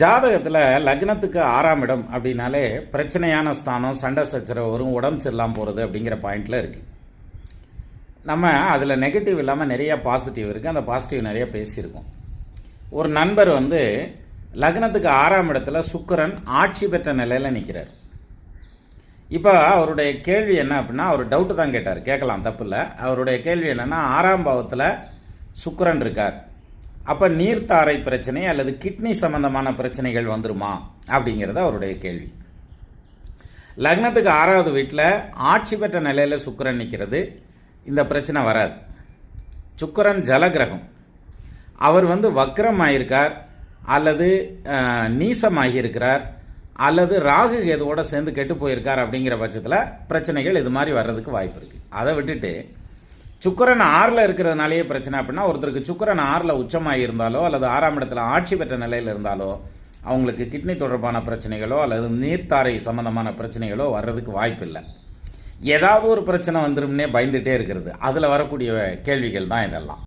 ஜாதகத்தில் லக்னத்துக்கு ஆறாம் இடம் அப்படின்னாலே பிரச்சனையான ஸ்தானம் சண்டை சச்சரவு வரும் உடம்பு சரியில்லாமல் போகிறது அப்படிங்கிற பாயிண்டில் இருக்குது நம்ம அதில் நெகட்டிவ் இல்லாமல் நிறைய பாசிட்டிவ் இருக்குது அந்த பாசிட்டிவ் நிறைய பேசியிருக்கோம். ஒரு நண்பர் வந்து லக்னத்துக்கு ஆறாம் இடத்துல சுக்கரன் ஆட்சி பெற்ற நிலையில் நிற்கிறார் இப்போ அவருடைய கேள்வி என்ன அப்படின்னா அவர் டவுட்டு தான் கேட்டார். கேட்கலாம் தப்பு இல்லை. அவருடைய கேள்வி என்னென்னா ஆறாம் பாவத்தில் சுக்கரன் இருக்கார். அப்போ நீர்த்தாரை பிரச்சனை அல்லது கிட்னி சம்பந்தமான பிரச்சனைகள் வந்துருமா? அப்படிங்கிறது அவருடைய கேள்வி. லக்னத்துக்கு ஆறாவது வீட்டில் ஆட்சி பெற்ற நிலையில் சுக்கரன் நிற்கிறது இந்த பிரச்சனை வராது. சுக்கரன் ஜலகிரகம். அவர் வந்து வக்ரம் ஆகியிருக்கார் அல்லது நீசமாகியிருக்கிறார் அல்லது ராகு கேதுவோட சேர்ந்து கெட்டு போயிருக்கார் அப்படிங்கிற பட்சத்தில் பிரச்சனைகள் இது மாதிரி வர்றதுக்கு வாய்ப்பு இருக்குது அதை விட்டுட்டு சுக்கிரன் ஆறில் இருக்கிறதுனாலேயே பிரச்சனை அப்படின்னா ஒருத்தருக்கு சுக்கிரன் ஆறில் உச்சமாக இருந்தாலோ அல்லது ஆறாம் இடத்துல ஆட்சி பெற்ற நிலையில் இருந்தாலோ அவங்களுக்கு கிட்னி தொடர்பான பிரச்சனைகளோ அல்லது நீர்த்தாரை சம்மந்தமான பிரச்சனைகளோ வர்றதுக்கு வாய்ப்பு இல்லை ஏதாவது ஒரு பிரச்சனை வந்துரும்னே பயந்துகிட்டே இருக்கிறது. அதில் வரக்கூடிய கேள்விகள் தான் இதெல்லாம்.